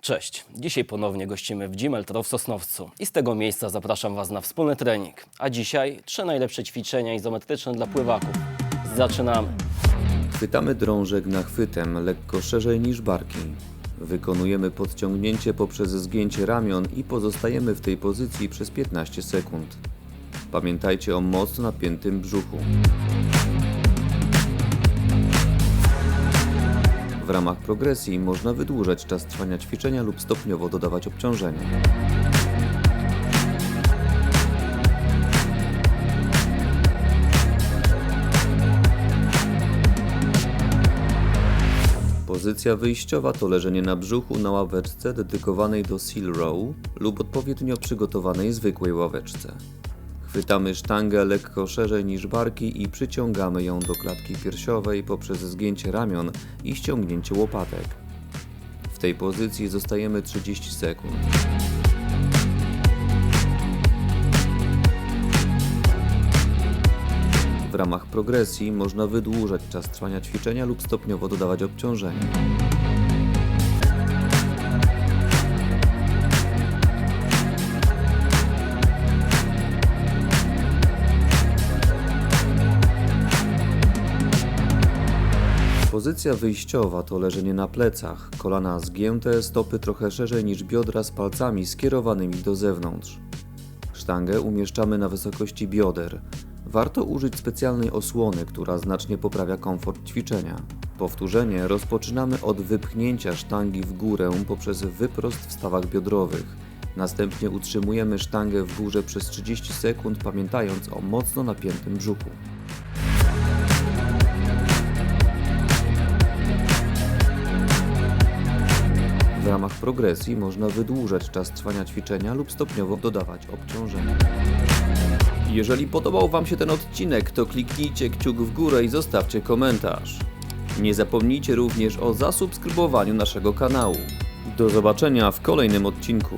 Cześć, dzisiaj ponownie gościmy w Gym Eltro w Sosnowcu i z tego miejsca zapraszam Was na wspólny trening. A dzisiaj trzy najlepsze ćwiczenia izometryczne dla pływaków. Zaczynamy! Chwytamy drążek nachwytem lekko szerzej niż barki. Wykonujemy podciągnięcie poprzez zgięcie ramion i pozostajemy w tej pozycji przez 15 sekund. Pamiętajcie o mocno napiętym brzuchu. W ramach progresji można wydłużać czas trwania ćwiczenia lub stopniowo dodawać obciążenia. Pozycja wyjściowa to leżenie na brzuchu na ławeczce dedykowanej do seal row lub odpowiednio przygotowanej zwykłej ławeczce. Chwytamy sztangę lekko szerzej niż barki i przyciągamy ją do klatki piersiowej poprzez zgięcie ramion i ściągnięcie łopatek. W tej pozycji zostajemy 30 sekund. W ramach progresji można wydłużać czas trwania ćwiczenia lub stopniowo dodawać obciążenia. Pozycja wyjściowa to leżenie na plecach, kolana zgięte, stopy trochę szerzej niż biodra z palcami skierowanymi do zewnątrz. Sztangę umieszczamy na wysokości bioder. Warto użyć specjalnej osłony, która znacznie poprawia komfort ćwiczenia. Powtórzenie rozpoczynamy od wypchnięcia sztangi w górę poprzez wyprost w stawach biodrowych. Następnie utrzymujemy sztangę w górze przez 30 sekund, pamiętając o mocno napiętym brzuchu. Ramach progresji można wydłużać czas trwania ćwiczenia lub stopniowo dodawać obciążenia. Jeżeli podobał Wam się ten odcinek, to kliknijcie kciuk w górę i zostawcie komentarz. Nie zapomnijcie również o zasubskrybowaniu naszego kanału. Do zobaczenia w kolejnym odcinku.